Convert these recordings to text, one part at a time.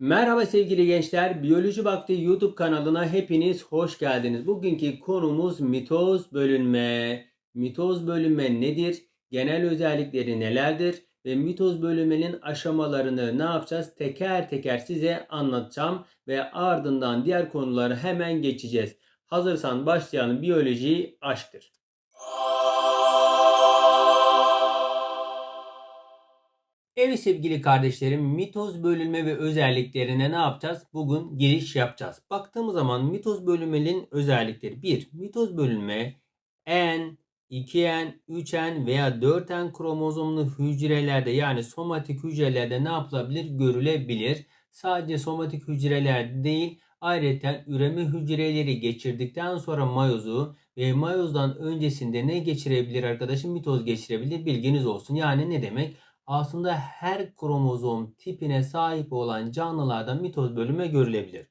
Merhaba sevgili gençler. Biyoloji Vakti YouTube kanalına hepiniz hoş geldiniz. Bugünkü konumuz mitoz bölünme. Mitoz bölünme nedir? Genel özellikleri nelerdir? Ve mitoz bölünmenin aşamalarını ne yapacağız? Teker teker size anlatacağım ve ardından diğer konuları hemen geçeceğiz. Hazırsan başlayalım. Biyoloji aşktır. Evet sevgili kardeşlerim mitoz bölünme ve özelliklerine ne yapacağız? Bugün giriş yapacağız. Baktığımız zaman mitoz bölünmenin özellikleri 1. Mitoz bölünme N, 2N, 3N veya 4N kromozomlu hücrelerde yani somatik hücrelerde ne yapılabilir? Görülebilir. Sadece somatik hücreler değil ayrıca üreme hücreleri geçirdikten sonra mayozu ve mayozdan öncesinde ne geçirebilir arkadaşım? Mitoz geçirebilir. Bilginiz olsun. Yani ne demek? Aslında her kromozom tipine sahip olan canlılarda mitoz bölünme görülebilir.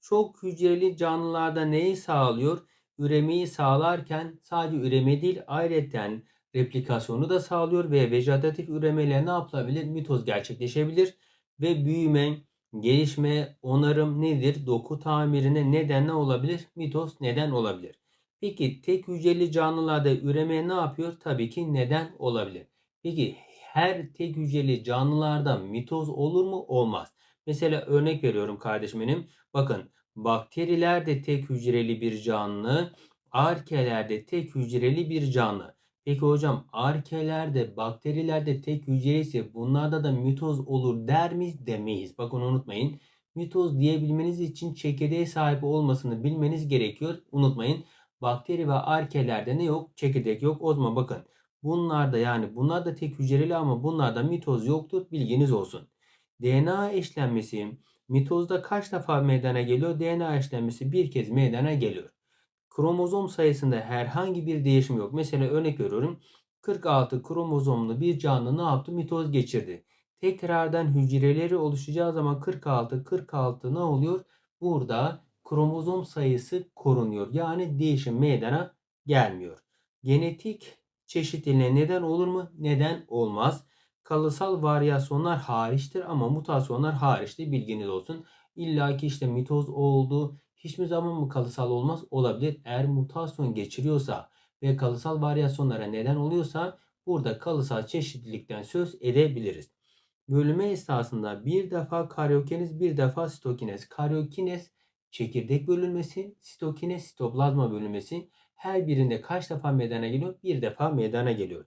Çok hücreli canlılarda neyi sağlıyor? Üremeyi sağlarken sadece üreme değil ayrıca replikasyonu da sağlıyor ve vejetatif üremeyle ne yapılabilir? Mitoz gerçekleşebilir ve büyüme, gelişme, onarım nedir? Doku tamirine neden ne olabilir? Mitoz neden olabilir. Peki tek hücreli canlılarda üreme ne yapıyor? Tabii ki neden olabilir. Peki her tek hücreli canlılarda mitoz olur mu? Olmaz. Mesela örnek veriyorum kardeşim benim. Bakın bakteriler de tek hücreli bir canlı. Arkeler de tek hücreli bir canlı. Peki hocam arkelerde, bakterilerde tek hücre ise bunlarda da mitoz olur der miyiz? Demeyiz. Bakın unutmayın. Mitoz diyebilmeniz için çekirdeğe sahip olmasını bilmeniz gerekiyor. Unutmayın. Bakteri ve arkelerde ne yok? Çekirdek yok. O zaman bakın Bunlarda yani bunlar da tek hücreli ama bunlarda mitoz yoktur. Bilginiz olsun. DNA eşlenmesi mitozda kaç defa meydana geliyor? DNA eşlenmesi bir kez meydana geliyor. Kromozom sayısında herhangi bir değişim yok. Mesela örnek veriyorum. 46 kromozomlu bir canlı ne yaptı? Mitoz geçirdi. Tekrardan hücreleri oluşacağı zaman 46 46 ne oluyor? Burada kromozom sayısı korunuyor. Yani değişim meydana gelmiyor. Genetik çeşitliliğine neden olur mu? Neden olmaz. Kalıtsal varyasyonlar hariçtir ama mutasyonlar hariçtir. Bilginiz olsun. İlla ki işte mitoz oldu. Hiçbir zaman mı kalıtsal olmaz? Olabilir. Eğer mutasyon geçiriyorsa ve kalıtsal varyasyonlara neden oluyorsa burada kalıtsal çeşitlilikten söz edebiliriz. Bölüme esnasında bir defa karyokiniz bir defa sitokinez. Karyokines çekirdek bölünmesi, sitokines sitoplazma bölünmesi her birinde kaç defa meydana geliyor? Bir defa meydana geliyor.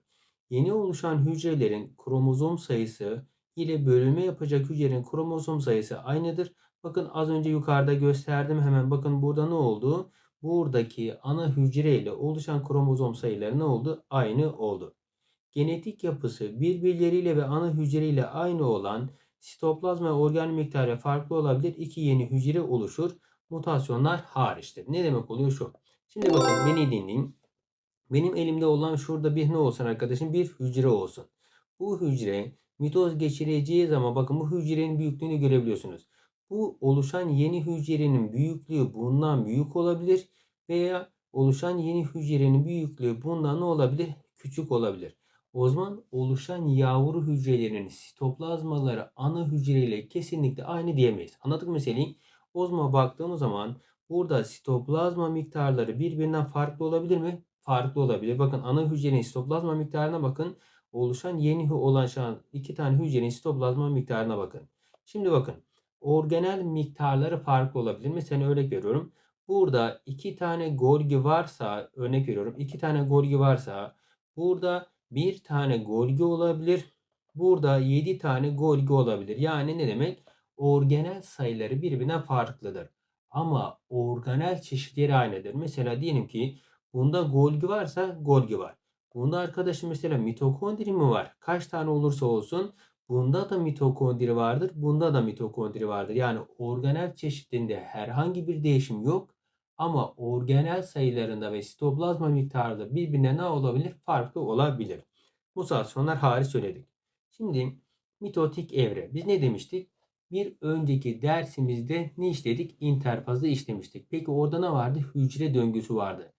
Yeni oluşan hücrelerin kromozom sayısı ile bölünme yapacak hücrelerin kromozom sayısı aynıdır. Bakın az önce yukarıda gösterdim. Hemen bakın burada ne oldu? Buradaki ana hücre ile oluşan kromozom sayıları ne oldu? Aynı oldu. Genetik yapısı birbirleriyle ve ana hücre ile aynı olan sitoplazma organ miktarı farklı olabilir. İki yeni hücre oluşur. Mutasyonlar hariçtir. Ne demek oluyor şu? Şimdi bakın beni dinleyin. Benim elimde olan şurada bir ne olsun arkadaşım? Bir hücre olsun. Bu hücre mitoz geçireceği zaman bakın bu hücrenin büyüklüğünü görebiliyorsunuz. Bu oluşan yeni hücrenin büyüklüğü bundan büyük olabilir veya oluşan yeni hücrenin büyüklüğü bundan ne olabilir? Küçük olabilir. O zaman oluşan yavru hücrelerin sitoplazmaları ana hücreyle kesinlikle aynı diyemeyiz. Anladık meseleyi? O zaman baktığımız zaman Burada sitoplazma miktarları birbirinden farklı olabilir mi? Farklı olabilir. Bakın ana hücrenin sitoplazma miktarına bakın. Oluşan yeni oluşan iki tane hücrenin sitoplazma miktarına bakın. Şimdi bakın. Organel miktarları farklı olabilir. Mesela örnek veriyorum. Burada iki tane Golgi varsa örnek veriyorum. iki tane Golgi varsa burada bir tane Golgi olabilir. Burada 7 tane Golgi olabilir. Yani ne demek? Organel sayıları birbirinden farklıdır. Ama organel çeşitleri aynıdır. Mesela diyelim ki bunda Golgi varsa Golgi var. Bunda arkadaşım mesela mitokondri mi var? Kaç tane olursa olsun bunda da mitokondri vardır. Bunda da mitokondri vardır. Yani organel çeşitinde herhangi bir değişim yok. Ama organel sayılarında ve sitoplazma miktarında birbirine ne olabilir? Farklı olabilir. Mutasyonlar hariç söyledik. Şimdi mitotik evre. Biz ne demiştik? Bir önceki dersimizde ne işledik? İnterfazı işlemiştik. Peki orada ne vardı? Hücre döngüsü vardı.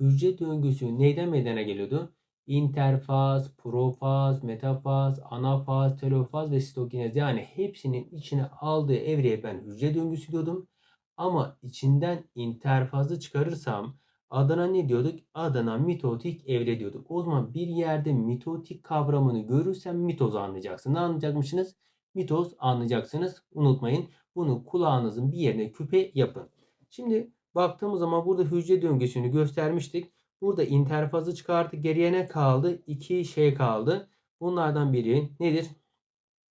Hücre döngüsü neyden meydana geliyordu? interfaz, profaz, metafaz, anafaz, telofaz ve sitokinez yani hepsinin içine aldığı evreye ben hücre döngüsü diyordum. Ama içinden interfazı çıkarırsam adına ne diyorduk? Adına mitotik evre diyorduk. O zaman bir yerde mitotik kavramını görürsem mitoz anlayacaksın. Ne anlayacakmışsınız? Mitoz anlayacaksınız. Unutmayın. Bunu kulağınızın bir yerine küpe yapın. Şimdi baktığımız zaman burada hücre döngüsünü göstermiştik. Burada interfazı çıkarttı. Geriye ne kaldı? İki şey kaldı. Bunlardan biri nedir?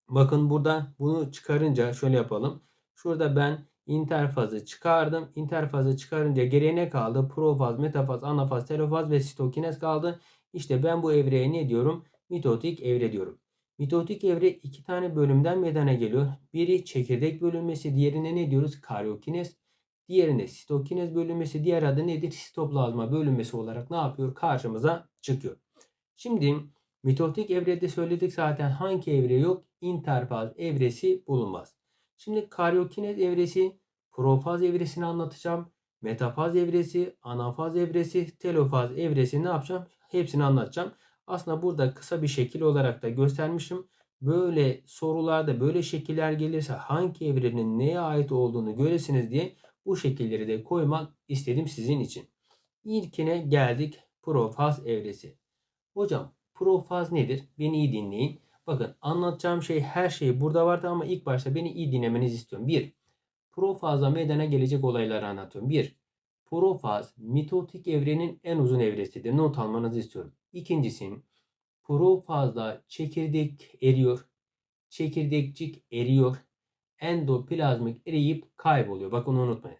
Bakın burada bunu çıkarınca şöyle yapalım. Şurada ben interfazı çıkardım. Interfazı çıkarınca geriye ne kaldı? Profaz, metafaz, anafaz, telofaz ve sitokinez kaldı. İşte ben bu evreye ne diyorum? Mitotik evre diyorum. Mitotik evre iki tane bölümden meydana geliyor. Biri çekirdek bölünmesi, diğerine ne diyoruz? Karyokinez. Diğerine sitokinez bölünmesi, diğer adı nedir? Sitoplazma bölünmesi olarak ne yapıyor? Karşımıza çıkıyor. Şimdi mitotik evrede söyledik zaten hangi evre yok? Interfaz evresi bulunmaz. Şimdi karyokinez evresi, profaz evresini anlatacağım. Metafaz evresi, anafaz evresi, telofaz evresi ne yapacağım? Hepsini anlatacağım. Aslında burada kısa bir şekil olarak da göstermişim. Böyle sorularda böyle şekiller gelirse hangi evrenin neye ait olduğunu göresiniz diye bu şekilleri de koymak istedim sizin için. İlkine geldik profaz evresi. Hocam profaz nedir? Beni iyi dinleyin. Bakın anlatacağım şey her şey burada vardı ama ilk başta beni iyi dinlemenizi istiyorum. 1. Profazda meydana gelecek olayları anlatıyorum. 1. Profaz mitotik evrenin en uzun evresidir. Not almanızı istiyorum. İkincisi profazda çekirdek eriyor. Çekirdekçik eriyor. Endoplazmik eriyip kayboluyor. Bakın unutmayın.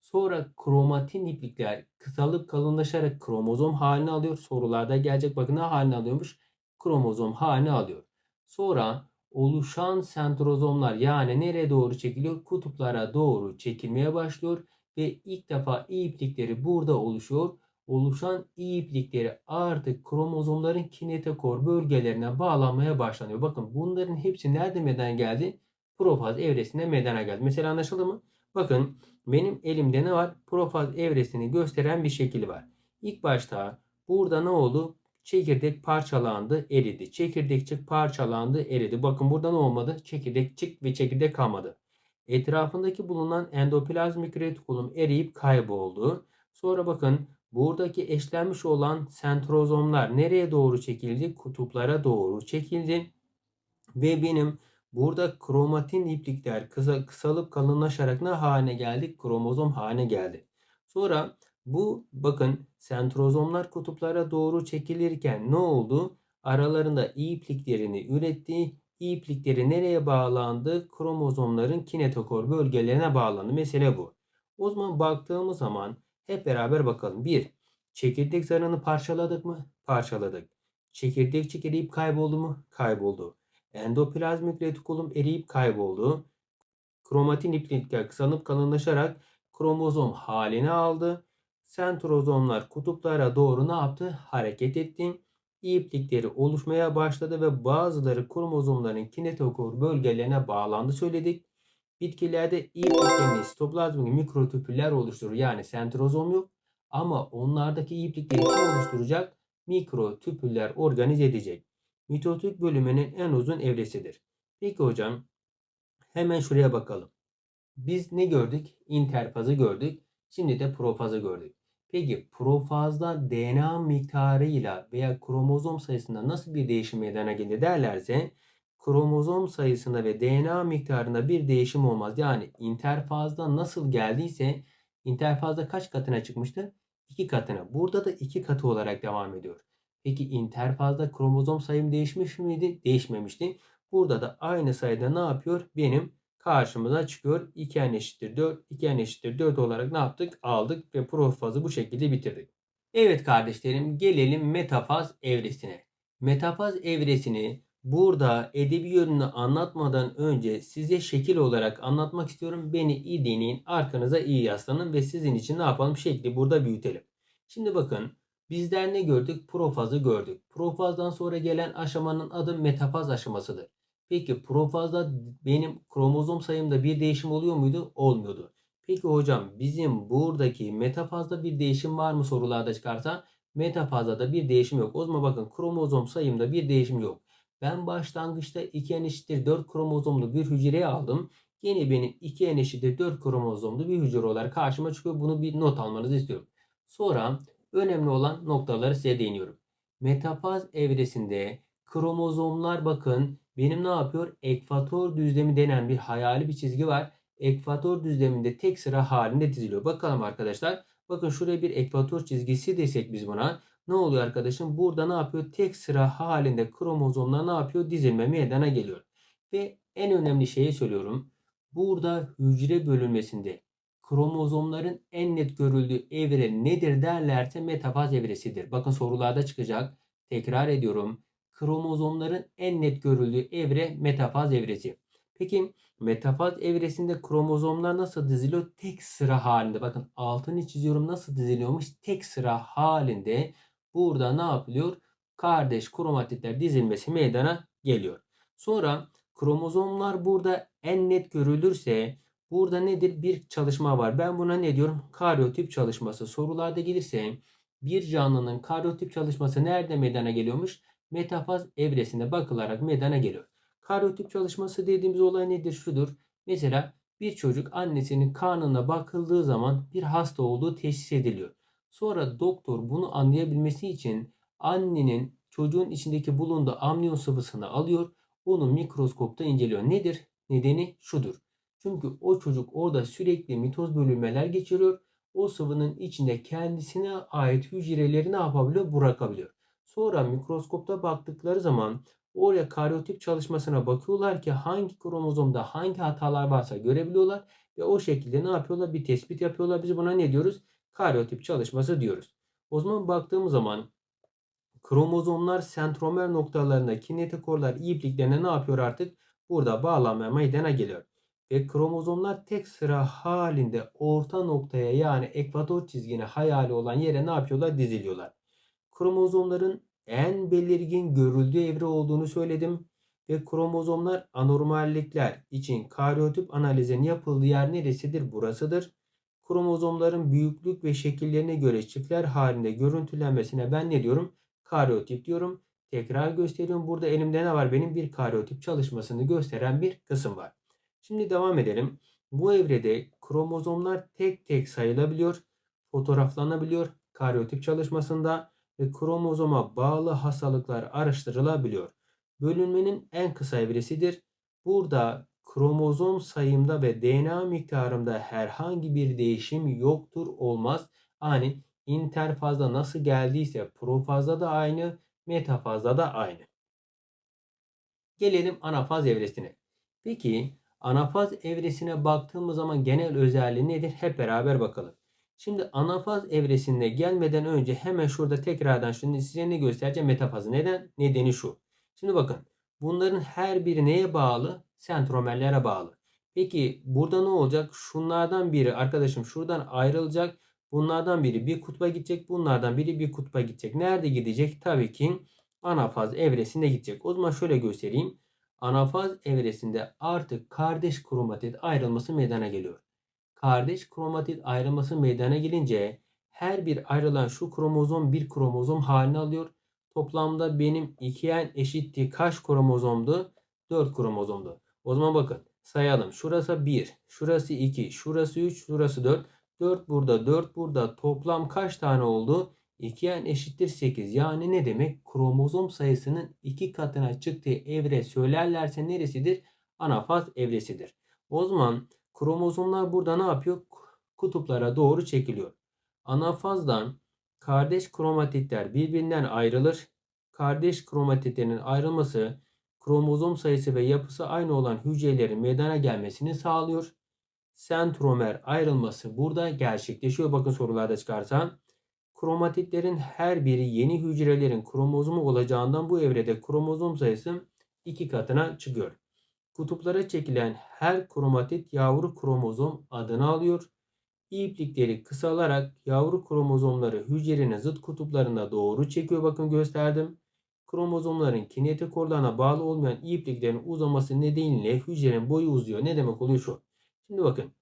Sonra kromatin iplikler kısalıp kalınlaşarak kromozom haline alıyor. Sorularda gelecek bakın ne haline alıyormuş? Kromozom haline alıyor. Sonra oluşan sentrozomlar yani nereye doğru çekiliyor? Kutuplara doğru çekilmeye başlıyor ve ilk defa iyi iplikleri burada oluşuyor. Oluşan iyi iplikleri artık kromozomların kinetokor bölgelerine bağlanmaya başlanıyor. Bakın bunların hepsi nerede meydana geldi? Profaz evresinde meydana geldi. Mesela anlaşıldı mı? Bakın benim elimde ne var? Profaz evresini gösteren bir şekil var. İlk başta burada ne oldu? Çekirdek parçalandı, eridi. Çekirdekçik parçalandı, eridi. Bakın burada ne olmadı? Çekirdekçik ve çekirdek kalmadı. Etrafındaki bulunan endoplazmik retikulum eriyip kayboldu. Sonra bakın buradaki eşlenmiş olan sentrozomlar nereye doğru çekildi? Kutuplara doğru çekildi. Ve benim burada kromatin iplikler kısa, kısalıp kalınlaşarak ne haline geldi? Kromozom haline geldi. Sonra bu bakın sentrozomlar kutuplara doğru çekilirken ne oldu? Aralarında ipliklerini üretti. İplikleri nereye bağlandı? Kromozomların kinetokor bölgelerine bağlandı. Mesele bu. O zaman baktığımız zaman hep beraber bakalım. 1. Çekirdek zarını parçaladık mı? Parçaladık. Çekirdek eriyip kayboldu mu? Kayboldu. Endoplazmik retikulum eriyip kayboldu. Kromatin iplikler kısanıp kalınlaşarak kromozom halini aldı. Sentrozomlar kutuplara doğru ne yaptı? Hareket etti. İplikleri oluşmaya başladı ve bazıları kromozomların kinetokor bölgelerine bağlandı söyledik. Bitkilerde ipliklerini sitoplazmik mikrotüpüller oluşturur. Yani sentrozom yok ama onlardaki iplikleri oluşturacak? Mikrotüpüller organize edecek. Mitotik bölümünün en uzun evresidir. Peki hocam hemen şuraya bakalım. Biz ne gördük? İnterfazı gördük. Şimdi de profazı gördük. Peki profazda DNA miktarıyla veya kromozom sayısında nasıl bir değişim meydana gelir derlerse kromozom sayısında ve DNA miktarında bir değişim olmaz. Yani interfazda nasıl geldiyse interfazda kaç katına çıkmıştı? 2 katına. Burada da 2 katı olarak devam ediyor. Peki interfazda kromozom sayım değişmiş miydi? Değişmemişti. Burada da aynı sayıda ne yapıyor? Benim karşımıza çıkıyor. 2n eşittir 4, 2n eşittir 4 olarak ne yaptık? Aldık ve profazı bu şekilde bitirdik. Evet kardeşlerim gelelim metafaz evresine. Metafaz evresini burada edebi yönünü anlatmadan önce size şekil olarak anlatmak istiyorum. Beni iyi dinleyin, arkanıza iyi yaslanın ve sizin için ne yapalım? Şekli burada büyütelim. Şimdi bakın bizler ne gördük? Profazı gördük. Profazdan sonra gelen aşamanın adı metafaz aşamasıdır. Peki profazda benim kromozom sayımda bir değişim oluyor muydu? Olmuyordu. Peki hocam bizim buradaki metafazda bir değişim var mı sorularda çıkarsa? Metafazda da bir değişim yok. O zaman bakın kromozom sayımda bir değişim yok. Ben başlangıçta 2n eşittir 4 kromozomlu bir hücreye aldım. Yine benim 2n eşittir 4 kromozomlu bir hücre olarak karşıma çıkıyor. Bunu bir not almanızı istiyorum. Sonra önemli olan noktaları size değiniyorum. Metafaz evresinde kromozomlar bakın benim ne yapıyor? Ekvator düzlemi denen bir hayali bir çizgi var. Ekvator düzleminde tek sıra halinde diziliyor. Bakalım arkadaşlar. Bakın şuraya bir ekvator çizgisi desek biz buna. Ne oluyor arkadaşım? Burada ne yapıyor? Tek sıra halinde kromozomlar ne yapıyor? Dizilme meydana geliyor. Ve en önemli şeyi söylüyorum. Burada hücre bölünmesinde kromozomların en net görüldüğü evre nedir derlerse metafaz evresidir. Bakın sorularda çıkacak. Tekrar ediyorum. Kromozomların en net görüldüğü evre metafaz evresi. Peki metafaz evresinde kromozomlar nasıl diziliyor? Tek sıra halinde. Bakın altını çiziyorum nasıl diziliyormuş? Tek sıra halinde burada ne yapılıyor? Kardeş kromatitler dizilmesi meydana geliyor. Sonra kromozomlar burada en net görülürse burada nedir? Bir çalışma var. Ben buna ne diyorum? Karyotip çalışması. Sorularda gelirse bir canlının karyotip çalışması nerede meydana geliyormuş? Metafaz evresinde bakılarak meydana geliyor. Karyotip çalışması dediğimiz olay nedir? Şudur. Mesela bir çocuk annesinin karnına bakıldığı zaman bir hasta olduğu teşhis ediliyor. Sonra doktor bunu anlayabilmesi için annenin çocuğun içindeki bulunduğu amniyon sıvısını alıyor. Onu mikroskopta inceliyor. Nedir? Nedeni şudur. Çünkü o çocuk orada sürekli mitoz bölünmeler geçiriyor. O sıvının içinde kendisine ait hücreleri ne yapabiliyor? Bırakabiliyor. Sonra mikroskopta baktıkları zaman oraya karyotip çalışmasına bakıyorlar ki hangi kromozomda hangi hatalar varsa görebiliyorlar ve o şekilde ne yapıyorlar? Bir tespit yapıyorlar. Biz buna ne diyoruz? Karyotip çalışması diyoruz. O zaman baktığımız zaman kromozomlar sentromer noktalarında kinetokorlar ipliklerine ne yapıyor artık? Burada bağlanmaya meydana geliyor. Ve kromozomlar tek sıra halinde orta noktaya yani ekvator çizgine hayali olan yere ne yapıyorlar? Diziliyorlar. Kromozomların en belirgin görüldüğü evre olduğunu söyledim. Ve kromozomlar anormallikler için karyotip analizinin yapıldığı yer neresidir? Burasıdır. Kromozomların büyüklük ve şekillerine göre çiftler halinde görüntülenmesine ben ne diyorum? Karyotip diyorum. Tekrar gösteriyorum. Burada elimde ne var? Benim bir karyotip çalışmasını gösteren bir kısım var. Şimdi devam edelim. Bu evrede kromozomlar tek tek sayılabiliyor, fotoğraflanabiliyor karyotip çalışmasında ve kromozoma bağlı hastalıklar araştırılabiliyor. Bölünmenin en kısa evresidir. Burada kromozom sayımda ve DNA miktarımda herhangi bir değişim yoktur olmaz. Yani interfazda nasıl geldiyse profazda da aynı, metafazda da aynı. Gelelim anafaz evresine. Peki anafaz evresine baktığımız zaman genel özelliği nedir? Hep beraber bakalım. Şimdi anafaz evresinde gelmeden önce hemen şurada tekrardan şimdi size ne göstereceğim metafazı. Neden? Nedeni şu. Şimdi bakın bunların her biri neye bağlı? Sentromerlere bağlı. Peki burada ne olacak? Şunlardan biri arkadaşım şuradan ayrılacak. Bunlardan biri bir kutba gidecek. Bunlardan biri bir kutba gidecek. Nerede gidecek? Tabii ki anafaz evresinde gidecek. O zaman şöyle göstereyim. Anafaz evresinde artık kardeş kromatit ayrılması meydana geliyor kardeş kromatit ayrılması meydana gelince her bir ayrılan şu kromozom bir kromozom halini alıyor. Toplamda benim 2n eşittir kaç kromozomdu? 4 kromozomdu. O zaman bakın sayalım. Şurası 1, şurası 2, şurası 3, şurası 4. 4 burada, 4 burada. Toplam kaç tane oldu? 2n eşittir 8. Yani ne demek? Kromozom sayısının 2 katına çıktığı evre söylerlerse neresidir? Anafaz evresidir. O zaman Kromozomlar burada ne yapıyor? Kutuplara doğru çekiliyor. Anafazdan kardeş kromatitler birbirinden ayrılır. Kardeş kromatitlerin ayrılması kromozom sayısı ve yapısı aynı olan hücrelerin meydana gelmesini sağlıyor. Sentromer ayrılması burada gerçekleşiyor. Bakın sorularda çıkarsa. Kromatitlerin her biri yeni hücrelerin kromozomu olacağından bu evrede kromozom sayısı iki katına çıkıyor. Kutuplara çekilen her kromatit yavru kromozom adını alıyor. İplikleri kısalarak yavru kromozomları hücrenin zıt kutuplarına doğru çekiyor. Bakın gösterdim. Kromozomların kinetik organa bağlı olmayan ipliklerin uzaması nedeniyle hücrenin boyu uzuyor. Ne demek oluyor şu? Şimdi bakın.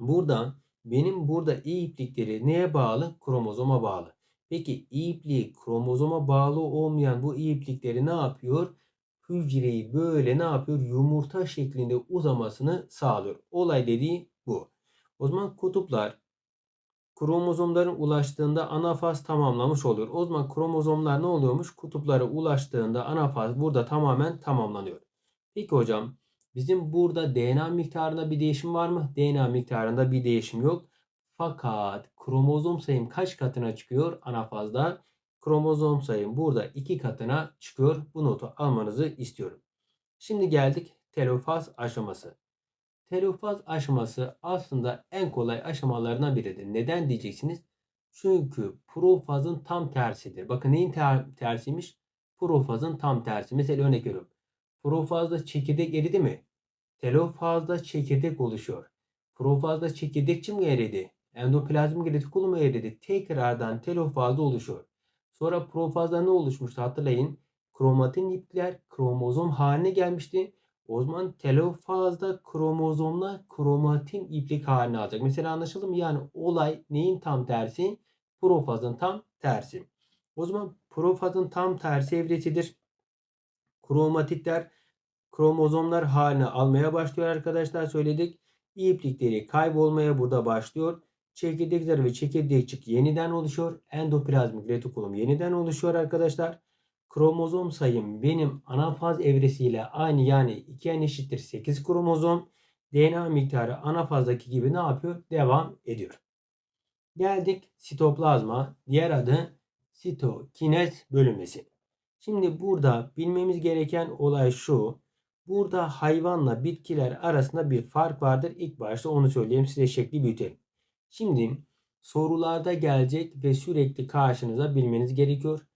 Burada benim burada iplikleri neye bağlı? Kromozoma bağlı. Peki iplik kromozoma bağlı olmayan bu iplikleri ne yapıyor? Hücreyi böyle ne yapıyor? Yumurta şeklinde uzamasını sağlıyor. Olay dediği bu. O zaman kutuplar kromozomların ulaştığında anafaz tamamlamış oluyor. O zaman kromozomlar ne oluyormuş? Kutuplara ulaştığında anafaz burada tamamen tamamlanıyor. Peki hocam bizim burada DNA miktarında bir değişim var mı? DNA miktarında bir değişim yok. Fakat kromozom sayım kaç katına çıkıyor anafazda? Kromozom sayım burada iki katına çıkıyor. Bu notu almanızı istiyorum. Şimdi geldik telofaz aşaması. Telofaz aşaması aslında en kolay aşamalarından biridir. Neden diyeceksiniz? Çünkü profazın tam tersidir. Bakın neyin ter- tersiymiş? Profazın tam tersi. Mesela örnek veriyorum. Profazda çekirdek eridi mi? Telofazda çekirdek oluşuyor. Profazda çekirdekçi mi eridi? Endoplazmik retikulu mu eridi? Tekrardan telofazda oluşuyor. Sonra profazda ne oluşmuştu? Hatırlayın. Kromatin ipler kromozom haline gelmişti. O zaman telofazda kromozomlar kromatin iplik haline alacak. Mesela anlaşıldı mı? Yani olay neyin tam tersi? Profazın tam tersi. O zaman profazın tam tersi evresidir. Kromatitler kromozomlar haline almaya başlıyor arkadaşlar söyledik. İplikleri kaybolmaya burada başlıyor. Çekirdek zarı ve çekirdekçik yeniden oluşuyor. Endoplazmik retikulum yeniden oluşuyor arkadaşlar. Kromozom sayım benim anafaz evresiyle aynı yani 2n eşittir 8 kromozom. DNA miktarı anafazdaki gibi ne yapıyor? Devam ediyor. Geldik sitoplazma. Diğer adı sitokinez bölünmesi. Şimdi burada bilmemiz gereken olay şu. Burada hayvanla bitkiler arasında bir fark vardır. İlk başta onu söyleyeyim size şekli büyütelim. Şimdi sorularda gelecek ve sürekli karşınıza bilmeniz gerekiyor.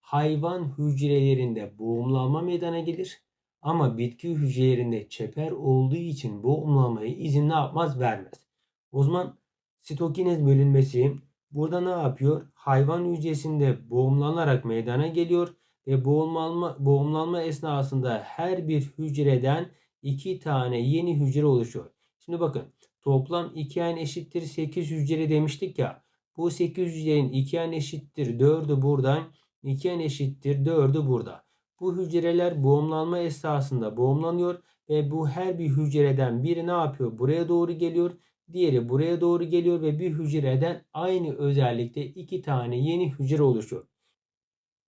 Hayvan hücrelerinde boğumlanma meydana gelir. Ama bitki hücrelerinde çeper olduğu için boğumlanmaya izin ne yapmaz vermez. O zaman sitokinez bölünmesi burada ne yapıyor? Hayvan hücresinde boğumlanarak meydana geliyor ve boğumlanma, boğumlanma esnasında her bir hücreden iki tane yeni hücre oluşuyor. Şimdi bakın toplam 2n eşittir 8 hücre demiştik ya. Bu 8 hücrenin 2n eşittir 4'ü buradan 2n eşittir 4'ü burada. Bu hücreler boğumlanma esnasında boğumlanıyor ve bu her bir hücreden biri ne yapıyor? Buraya doğru geliyor. Diğeri buraya doğru geliyor ve bir hücreden aynı özellikte iki tane yeni hücre oluşuyor.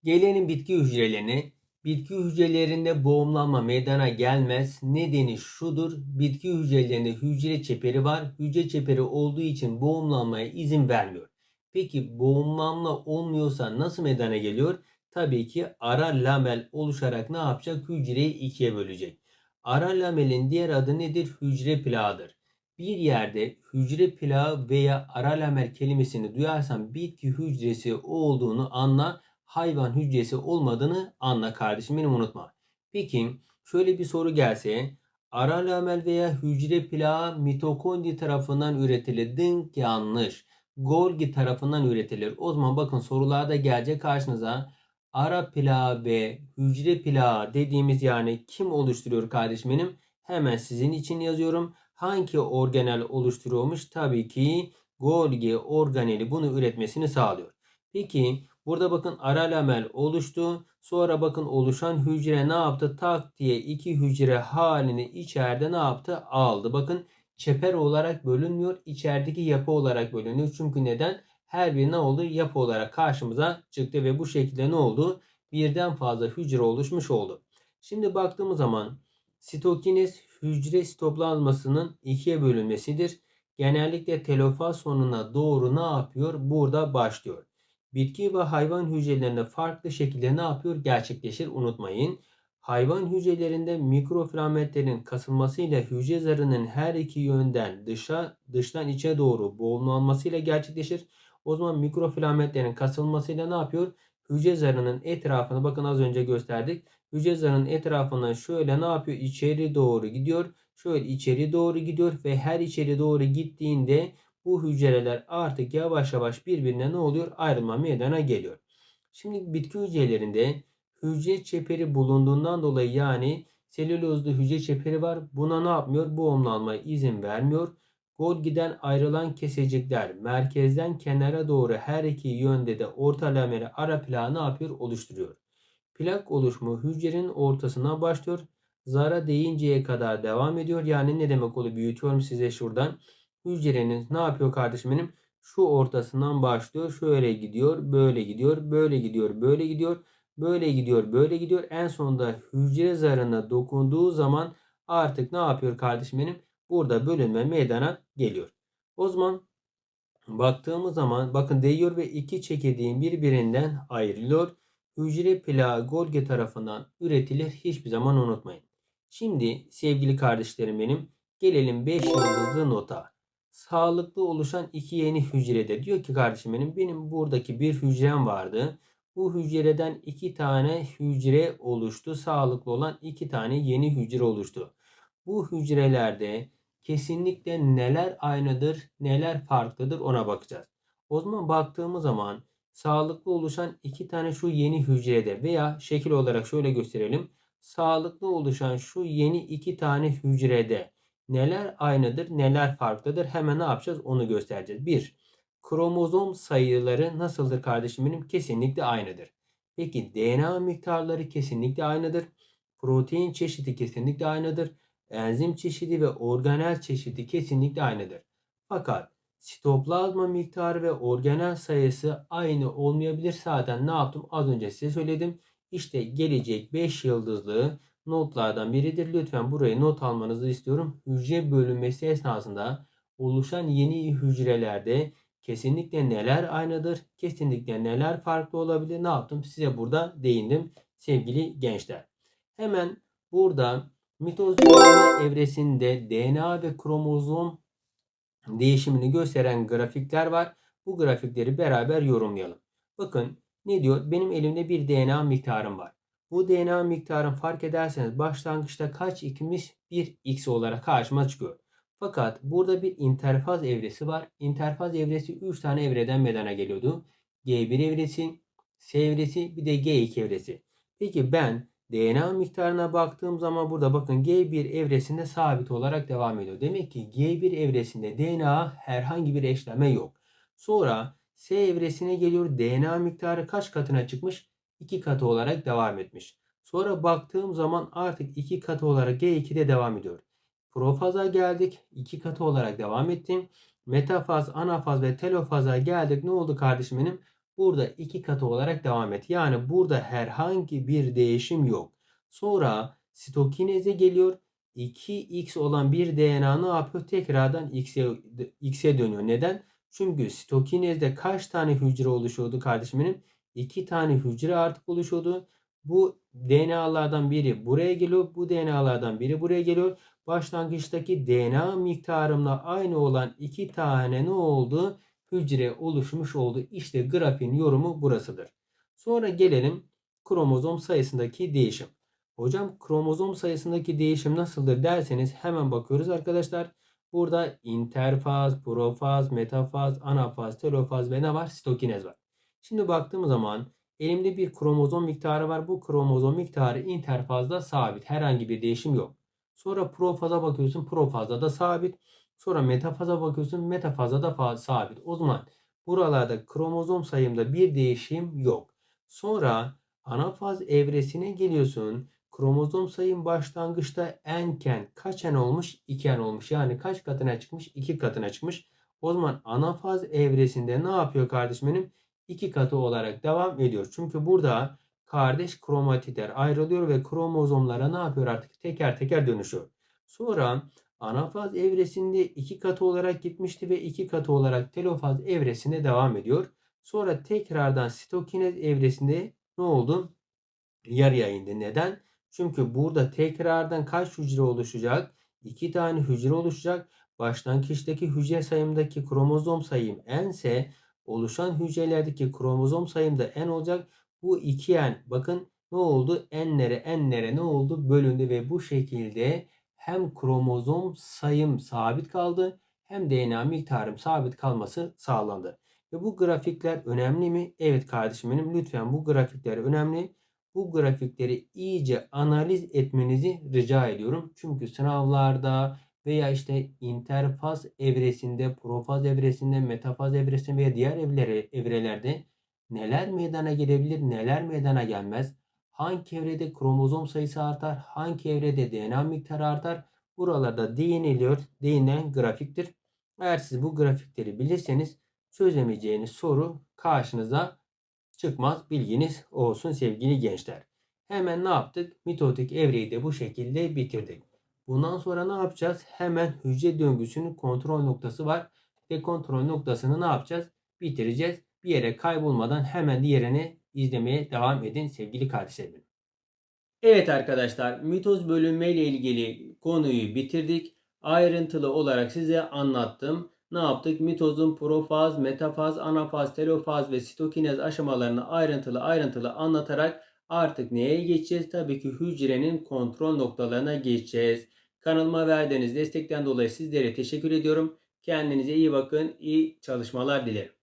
Gelelim bitki hücrelerine. Bitki hücrelerinde boğumlanma meydana gelmez. Nedeni şudur. Bitki hücrelerinde hücre çeperi var. Hücre çeperi olduğu için boğumlanmaya izin vermiyor. Peki boğumlanma olmuyorsa nasıl meydana geliyor? Tabii ki ara lamel oluşarak ne yapacak? Hücreyi ikiye bölecek. Ara lamelin diğer adı nedir? Hücre plağıdır. Bir yerde hücre plağı veya ara lamel kelimesini duyarsan bitki hücresi olduğunu anla hayvan hücresi olmadığını anla kardeşim benim unutma. Peki şöyle bir soru gelse ara lamel veya hücre plağı mitokondri tarafından üretilir. Dink yanlış. Golgi tarafından üretilir. O zaman bakın sorularda gelecek karşınıza ara plağı ve hücre plağı dediğimiz yani kim oluşturuyor kardeşim benim? Hemen sizin için yazıyorum. Hangi organel oluşturuyormuş? Tabii ki Golgi organeli bunu üretmesini sağlıyor. Peki Burada bakın ara lamel oluştu. Sonra bakın oluşan hücre ne yaptı? Tak diye iki hücre halini içeride ne yaptı? Aldı. Bakın çeper olarak bölünmüyor. İçerideki yapı olarak bölünüyor. Çünkü neden? Her bir ne oldu? Yapı olarak karşımıza çıktı ve bu şekilde ne oldu? Birden fazla hücre oluşmuş oldu. Şimdi baktığımız zaman sitokiniz hücre sitoplazmasının ikiye bölünmesidir. Genellikle telofaz sonuna doğru ne yapıyor? Burada başlıyor. Bitki ve hayvan hücrelerinde farklı şekilde ne yapıyor? Gerçekleşir unutmayın. Hayvan hücrelerinde mikrofilamentlerin kasılmasıyla hücre zarının her iki yönden dışa dıştan içe doğru boğumlanmasıyla gerçekleşir. O zaman mikrofilamentlerin kasılmasıyla ne yapıyor? Hücre zarının etrafını bakın az önce gösterdik. Hücre zarının etrafından şöyle ne yapıyor? İçeri doğru gidiyor. Şöyle içeri doğru gidiyor ve her içeri doğru gittiğinde bu hücreler artık yavaş yavaş birbirine ne oluyor? Ayrılma meydana geliyor. Şimdi bitki hücrelerinde hücre çeperi bulunduğundan dolayı yani selülozlu hücre çeperi var. Buna ne yapmıyor? Boğumlanmaya izin vermiyor. Golgi'den ayrılan kesecikler merkezden kenara doğru her iki yönde de orta lameli ara plağı ne yapıyor? Oluşturuyor. Plak oluşumu hücrenin ortasına başlıyor. Zara değinceye kadar devam ediyor. Yani ne demek oluyor? Büyütüyorum size şuradan. Hücrenin ne yapıyor kardeşim benim? Şu ortasından başlıyor. Şöyle gidiyor. Böyle gidiyor. Böyle gidiyor. Böyle gidiyor. Böyle gidiyor. Böyle gidiyor. En sonunda hücre zarına dokunduğu zaman artık ne yapıyor kardeşim benim? Burada bölünme meydana geliyor. O zaman baktığımız zaman bakın değiyor ve iki çekirdeğin birbirinden ayrılıyor. Hücre plağı Golgi tarafından üretilir. Hiçbir zaman unutmayın. Şimdi sevgili kardeşlerim benim gelelim 5 yıldızlı nota. Sağlıklı oluşan iki yeni hücrede diyor ki kardeşim benim benim buradaki bir hücrem vardı. Bu hücreden iki tane hücre oluştu. Sağlıklı olan iki tane yeni hücre oluştu. Bu hücrelerde kesinlikle neler aynıdır, neler farklıdır ona bakacağız. O zaman baktığımız zaman sağlıklı oluşan iki tane şu yeni hücrede veya şekil olarak şöyle gösterelim. Sağlıklı oluşan şu yeni iki tane hücrede neler aynıdır, neler farklıdır hemen ne yapacağız onu göstereceğiz. 1. Kromozom sayıları nasıldır kardeşim benim? Kesinlikle aynıdır. Peki DNA miktarları kesinlikle aynıdır. Protein çeşidi kesinlikle aynıdır. Enzim çeşidi ve organel çeşidi kesinlikle aynıdır. Fakat sitoplazma miktarı ve organel sayısı aynı olmayabilir. Zaten ne yaptım? Az önce size söyledim. İşte gelecek 5 yıldızlı notlardan biridir. Lütfen burayı not almanızı istiyorum. Hücre bölünmesi esnasında oluşan yeni hücrelerde kesinlikle neler aynıdır, kesinlikle neler farklı olabilir. Ne yaptım? Size burada değindim sevgili gençler. Hemen burada mitoz evresinde DNA ve kromozom değişimini gösteren grafikler var. Bu grafikleri beraber yorumlayalım. Bakın ne diyor? Benim elimde bir DNA miktarım var. Bu DNA miktarını fark ederseniz başlangıçta kaç x'miş? 1 x olarak karşıma çıkıyor. Fakat burada bir interfaz evresi var. İnterfaz evresi 3 tane evreden meydana geliyordu. G1 evresi, S evresi bir de G2 evresi. Peki ben DNA miktarına baktığım zaman burada bakın G1 evresinde sabit olarak devam ediyor. Demek ki G1 evresinde DNA herhangi bir eşleme yok. Sonra S evresine geliyor. DNA miktarı kaç katına çıkmış? 2 katı olarak devam etmiş. Sonra baktığım zaman artık 2 katı olarak G2'de devam ediyor. Profaza geldik. 2 katı olarak devam ettim. Metafaz, anafaz ve telofaza geldik. Ne oldu kardeşim benim? Burada 2 katı olarak devam et. Yani burada herhangi bir değişim yok. Sonra sitokineze geliyor. 2x olan bir DNA ne yapıyor? Tekrardan x'e x'e dönüyor. Neden? Çünkü sitokinezde kaç tane hücre oluşuyordu kardeşim benim? 2 tane hücre artık oluşuyordu. Bu DNA'lardan biri buraya geliyor. Bu DNA'lardan biri buraya geliyor. Başlangıçtaki DNA miktarımla aynı olan iki tane ne oldu? Hücre oluşmuş oldu. İşte grafiğin yorumu burasıdır. Sonra gelelim kromozom sayısındaki değişim. Hocam kromozom sayısındaki değişim nasıldır derseniz hemen bakıyoruz arkadaşlar. Burada interfaz, profaz, metafaz, anafaz, telofaz ve ne var? Sitokinez var. Şimdi baktığım zaman elimde bir kromozom miktarı var. Bu kromozom miktarı interfazda sabit. Herhangi bir değişim yok. Sonra profaza bakıyorsun. Profazda da sabit. Sonra metafaza bakıyorsun. Metafazda da sabit. O zaman buralarda kromozom sayımda bir değişim yok. Sonra anafaz evresine geliyorsun. Kromozom sayım başlangıçta enken kaç en olmuş? 2 en olmuş. Yani kaç katına çıkmış? 2 katına çıkmış. O zaman anafaz evresinde ne yapıyor kardeşim benim? 2 katı olarak devam ediyor. Çünkü burada kardeş kromatitler ayrılıyor ve kromozomlara ne yapıyor artık? Teker teker dönüşüyor. Sonra anafaz evresinde 2 katı olarak gitmişti ve 2 katı olarak telofaz evresine devam ediyor. Sonra tekrardan sitokinez evresinde ne oldu? Yarıya indi. Neden? Çünkü burada tekrardan kaç hücre oluşacak? 2 tane hücre oluşacak. Başlangıçtaki hücre sayımdaki kromozom sayım ense oluşan hücrelerdeki kromozom sayım da n olacak. Bu 2n bakın ne oldu? N'lere n'lere ne oldu? Bölündü ve bu şekilde hem kromozom sayım sabit kaldı hem DNA miktarım sabit kalması sağlandı. Ve bu grafikler önemli mi? Evet kardeşim benim lütfen bu grafikler önemli. Bu grafikleri iyice analiz etmenizi rica ediyorum. Çünkü sınavlarda veya işte interfaz evresinde, profaz evresinde, metafaz evresinde veya diğer evlere, evrelerde neler meydana gelebilir, neler meydana gelmez? Hangi evrede kromozom sayısı artar, hangi evrede DNA miktarı artar? Buralarda değiniliyor. Değinilen grafiktir. Eğer siz bu grafikleri bilirseniz çözemeyeceğiniz soru karşınıza çıkmaz. Bilginiz olsun sevgili gençler. Hemen ne yaptık? Mitotik evreyi de bu şekilde bitirdik. Bundan sonra ne yapacağız? Hemen hücre döngüsünün kontrol noktası var. Ve kontrol noktasını ne yapacağız? Bitireceğiz. Bir yere kaybolmadan hemen diğerini izlemeye devam edin sevgili kardeşlerim. Evet arkadaşlar mitoz bölünme ile ilgili konuyu bitirdik. Ayrıntılı olarak size anlattım. Ne yaptık? Mitozun profaz, metafaz, anafaz, telofaz ve sitokinez aşamalarını ayrıntılı ayrıntılı anlatarak artık neye geçeceğiz? Tabii ki hücrenin kontrol noktalarına geçeceğiz. Kanalıma verdiğiniz destekten dolayı sizlere teşekkür ediyorum. Kendinize iyi bakın. İyi çalışmalar dilerim.